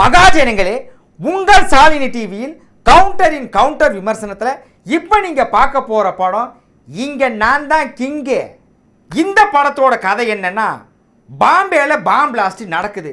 மகாஜனங்களே உங்கள் சாலினி டிவியில் கவுண்டரின் கவுண்டர் விமர்சனத்தில் இப்போ நீங்கள் பார்க்க போகிற படம் இங்கே நான் தான் கிங்கு. இந்த படத்தோட கதை என்னென்னா பாம்பேயில் பாம் பிளாஸ்ட் நடக்குது.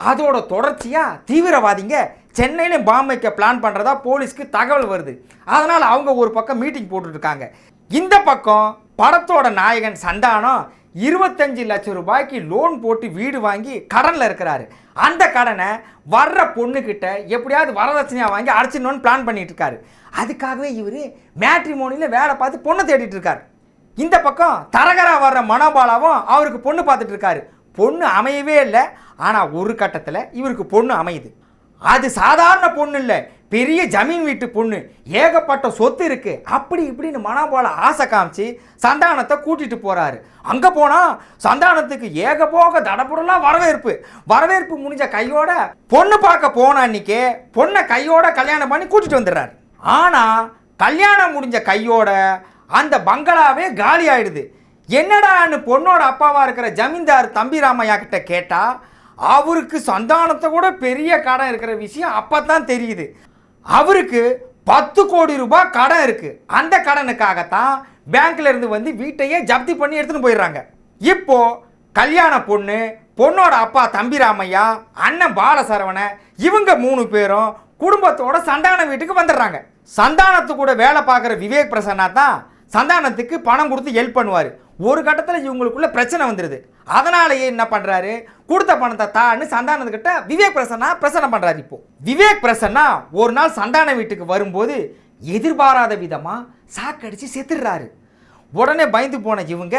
அதோட தொடர்ச்சியாக தீவிரவாதிங்க சென்னையிலும் பாம் வைக்க பிளான் பண்ணுறதா போலீஸ்க்கு தகவல் வருது. அதனால் அவங்க ஒரு பக்கம் மீட்டிங் போட்டுட்ருக்காங்க இந்த பக்கம் படத்தோட நாயகன் சந்தானம் இருபத்தஞ்சு லட்சம் ரூபாய்க்கு லோன் போட்டு வீடு வாங்கி கடனில் இருக்கிறாரு. அந்த கடனை வர்ற பொண்ணுக்கிட்ட எப்படியாவது வரதட்சணையாக வாங்கி அடைச்சிடணும்னு பிளான் பண்ணிட்டு இருக்காரு. அதுக்காகவே இவர் மேட்ரிமோனியில் வேலை பார்த்து பொண்ணை தேடிட்டு இருக்காரு. இந்த பக்கம் தரகரா வர்ற மனோபாலாவும் அவருக்கு பொண்ணு பார்த்துட்டு இருக்காரு. பொண்ணு அமையவே இல்லை. ஆனால் ஒரு கட்டத்தில் இவருக்கு பொண்ணு அமையுது. அது சாதாரண பொண்ணு இல்லை. பெரிய ஜமீன் வீட்டு பொண்ணு ஏகப்பட்ட சொத்து இருக்கு. அப்படி இப்படின்னு மனோபால ஆசை காமிச்சு சந்தானத்தை கூட்டிட்டு போறாரு. அங்க போனா சந்தானத்துக்கு ஏகபோக தடபுடலாம் வரவேற்பு. வரவேற்பு முடிஞ்ச கையோட பொண்ணு பார்க்க போன அன்னைக்கே பொண்ணை கையோட கல்யாணம் பண்ணி கூட்டிட்டு வந்துடுறாரு. ஆனா கல்யாணம் முடிஞ்ச கையோட அந்த பங்களாவே காலி ஆயிடுது. என்னடான்னு பொண்ணோட அப்பாவா இருக்கிற ஜமீன்தார் தம்பி ராமையா கிட்ட கேட்டா அவருக்கு சந்தானத்தை கூட பெரிய கடன் இருக்கிற விஷயம் அப்போ தான் தெரியுது. அவருக்கு பத்து கோடி ரூபாய் கடன் இருக்கு. அந்த கடனுக்காகத்தான் பேங்க்ல இருந்து வந்து வீட்டையே ஜப்தி பண்ணி எடுத்துன்னு போயிடுறாங்க. இப்போ கல்யாண பொண்ணு பொண்ணோட அப்பா தம்பி ராமையா அண்ணன் பாலசரவண இவங்க மூணு பேரும் குடும்பத்தோட சந்தான வீட்டுக்கு வந்துடுறாங்க. சந்தானத்து கூட வேலை பார்க்குற விவேக் பிரசன்னா தான் சந்தானத்துக்கு பணம் கொடுத்து ஹெல்ப் பண்ணுவார். ஒரு கட்டத்தில் இவங்களுக்குள்ள பிரச்சனை வந்துடுது அதனாலேயே என்ன பண்ணுறாரு கொடுத்த பணத்தை தான்னு சந்தானத்துக்கிட்ட விவேக் பிரசன்னா பிரசனை பண்ணுறாரு இப்போ. விவேக் பிரசன்னா ஒரு நாள் சந்தான வீட்டுக்கு வரும்போது எதிர்பாராத விதமாக சாக்கடிச்சு செத்துடுறாரு. உடனே பயந்து போன இவங்க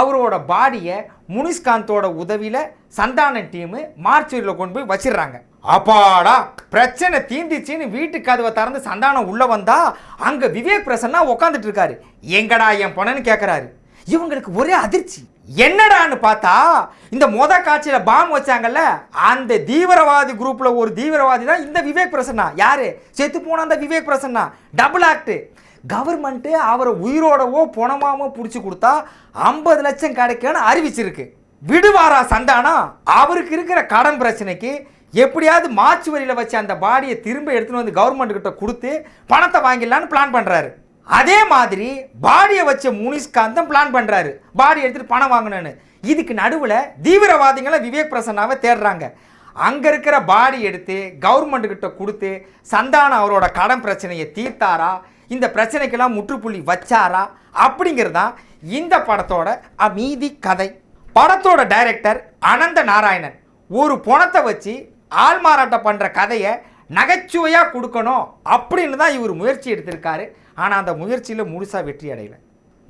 அவரோட பாடியை முனிஸ்காந்தோட உதவியில் சந்தான டீமு மார்ச்சூரியில் கொண்டு போய் வச்சிடுறாங்க. அப்பாடா பிரச்சனை தீந்திச்சின்னு வீட்டு கதவை திறந்து சந்தானம் உள்ளே வந்தா அங்கே விவேக் பிரசன்னா உட்காந்துட்டு இருக்காரு. எங்கடா என் பொண்ணன்னு கேட்குறாரு இவங்களுக்கு ஒரே அதிர்ச்சி. என்னடான்னு பார்த்தா இந்த மொத காட்சியில் பாம் வச்சாங்கல்ல அந்த தீவிரவாதி குரூப்பில் ஒரு தீவிரவாதி தான் இந்த விவேக் பிரசன்னா. யாரு? செத்து போன அந்த Vivek Prasanna. Double act government அவரை உயிரோடவோ பணமாவோ பிடிச்சி கொடுத்தா ஐம்பது லட்சம் கிடைக்கும்னு அறிவிச்சிருக்கு. விடுவாரா சந்தானம் அவருக்கு இருக்கிற கடன் பிரச்சனைக்கு எப்படியாவது மார்ச் வரியில் வச்சு அந்த பாடியை திரும்ப எடுத்துன்னு வந்து கவர்மெண்ட் கிட்ட கொடுத்து பணத்தை வாங்கிடலான்னு பிளான் பண்ணுறாரு அதே மாதிரி பாடியை வச்ச முனிஸ்காந்தம் பிளான் பண்ணுறாரு பாடி எடுத்துட்டு பணம் வாங்கணும்னு. இதுக்கு நடுவில் தீவிரவாதிகளை விவேக் பிரசன்னாவை தேடுறாங்க. அங்கே இருக்கிற பாடி எடுத்து கவர்மெண்ட்டுக்கிட்ட கொடுத்து சந்தானம் அவரோட கடன் பிரச்சனையை தீர்த்தாரா? இந்த பிரச்சனைக்கெல்லாம் முற்றுப்புள்ளி வச்சாரா? அப்படிங்கிறது தான் இந்த படத்தோட அமீதி கதை. படத்தோட டைரக்டர் அனந்த நாராயணன். ஒரு பணத்தை வச்சு ஆள்மாறாட்டம் பண்ணுற கதையை நகைச்சுவையாக கொடுக்கணும் அப்படின்னு தான் இவர் முயற்சி எடுத்திருக்காரு. ஆனால் அந்த முயற்சியில் முழுசாக வெற்றி அடையலை.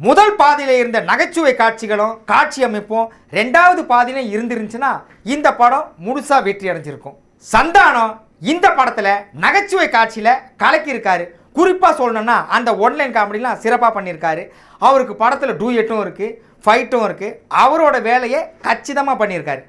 முதல் பாதியில் இருந்த நகைச்சுவை காட்சிகளும் காட்சி அமைப்பும் ரெண்டாவது பாதியிலும் இருந்துருந்துச்சுன்னா இந்த படம் முழுசாக வெற்றி அடைஞ்சிருக்கும். சந்தானம் இந்த படத்தில் நகைச்சுவை காட்சியில் கலக்கியிருக்காரு. குறிப்பாக சொல்லணும்னா அந்த ஒன்லைன் காமெடிலாம் சிறப்பாக பண்ணியிருக்காரு. அவருக்கு படத்தில் டூயட்டும் இருக்குது ஃபைட்டும் இருக்குது அவரோட வேலையை கச்சிதமாக பண்ணியிருக்காரு.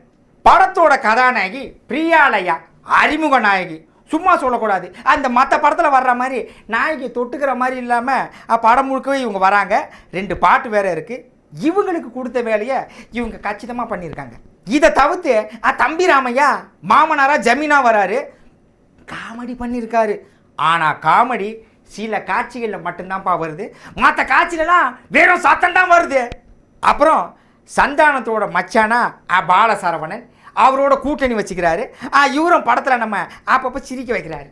படத்தோட கதாநாயகி பிரியாலயா அறிமுக நாயகி. சும்மா சொல்லக்கூடாது. அந்த மற்ற படத்தில் வர்ற மாதிரி நாயகி தொட்டுக்கிற மாதிரி இல்லாமல் படம் முழுக்கவே இவங்க வராங்க. ரெண்டு பாட்டு வேறு இருக்குது இவங்களுக்கு கொடுத்த வேலையை இவங்க கச்சிதமாக பண்ணியிருக்காங்க. இதை தவிர்த்து அ, தம்பி ராமையா மாமனாரா ஜமீனா வராரு. காமெடி பண்ணியிருக்காரு. ஆனால் காமெடி சில காட்சிகளில் மட்டும்தான்ப்பா வருது. மற்ற காட்சியிலலாம் வெறும் சத்தம் தான் வருது. அப்புறம் சந்தானத்தோட மச்சானா அ, பாலசரவணன் அவரோட கூட்டணி வச்சுக்கிறாரு. ஆ, இவரும் படத்தில் நம்ம அப்பப்போ சிரிக்க வைக்கிறாரு.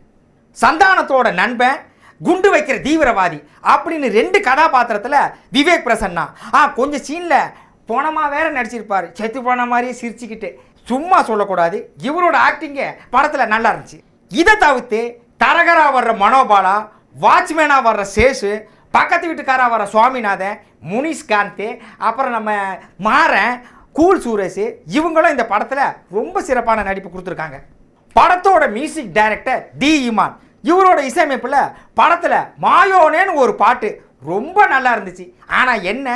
சந்தானத்தோட நண்பன் குண்டு வைக்கிற தீவிரவாதி அப்படின்னு ரெண்டு கதாபாத்திரத்தில் விவேக் பிரசன்னா. ஆ கொஞ்சம் சீனில் போனமா வேற நடிச்சிருப்பார். செத்து போன மாதிரியே சிரிச்சுக்கிட்டு. சும்மா சொல்லக்கூடாது. இவரோட ஆக்டிங்கு படத்தில் நல்லா இருந்துச்சு. இதை தவிர்த்து தரகரா வர்ற மனோபாலா வாட்ச்மேனாக வர்ற சேஷு பக்கத்து வீட்டுக்காராக வர சுவாமிநாதன் முனிஷ்காந்த் அப்புறம் நம்ம மாறன் கூல் சூரேஷ் இவங்களும் இந்த படத்தில் ரொம்ப சிறப்பான நடிப்பு கொடுத்துருக்காங்க. படத்தோட மியூசிக் டைரக்டர் டி இமான். இவரோட இசையமைப்பில் படத்தில் மாயோனேன்னு ஒரு பாட்டு ரொம்ப நல்லா இருந்துச்சு. ஆனால் என்ன?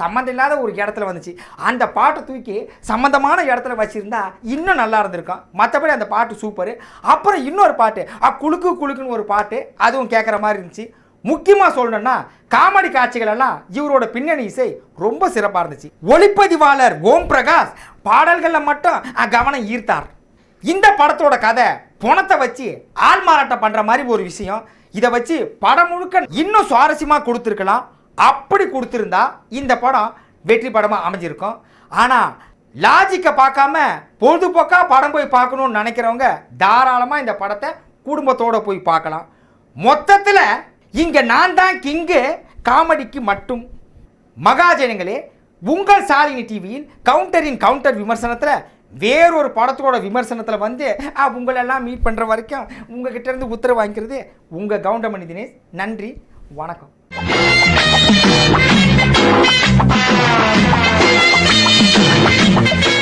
சம்மந்தம் இல்லாத ஒரு இடத்துல வந்துச்சு. அந்த பாட்டை தூக்கி சம்மந்தமான இடத்துல வச்சுருந்தா இன்னும் நல்லா இருந்திருக்கும். மற்றபடி அந்த பாட்டு சூப்பர். அப்புறம் இன்னொரு பாட்டு அ குலுக்கு குலுக்குன்னு ஒரு பாட்டு அதுவும் கேட்குற மாதிரி இருந்துச்சு. முக்கியமாக சொல்லணும்னா காமெடி காட்சிகள் எல்லாம் இவரோட பின்னணி இசை ரொம்ப சிறப்பாக இருந்துச்சு. ஒளிப்பதிவாளர் ஓம் பிரகாஷ் பாடல்களில் மட்டும் கவனம் ஈர்த்தார். இந்த படத்தோட கதை பணத்தை வச்சு ஆள் மாறாட்டம் பண்ணுற மாதிரி ஒரு விஷயம். இதை வச்சு படம் முழுக்க இன்னும் சுவாரஸ்யமாக கொடுத்துருக்கலாம். அப்படி கொடுத்துருந்தா இந்த படம் வெற்றி படமாக அமைஞ்சிருக்கும். ஆனால் லாஜிக்கை பார்க்காம பொழுதுபோக்காக படம் போய் பார்க்கணும்னு நினைக்கிறவங்க தாராளமாக இந்த படத்தை குடும்பத்தோடு போய் பார்க்கலாம். மொத்தத்தில் இங்கே நான் தான் கிங்கு காமெடிக்கு மட்டும். மகாஜனங்களே உங்கள் சாலினி டிவியில் கவுண்டரின் கவுண்டர் விமர்சனத்தில் வேறொரு படத்தோட விமர்சனத்தில் வந்து ஆ, உங்களெல்லாம் மீட் பண்ணுற வரைக்கும் உங்ககிட்ட இருந்து உத்தரவு வாங்கிக்கிறது உங்கள் கவுண்டமணி தினேஷ். நன்றி வணக்கம். Thank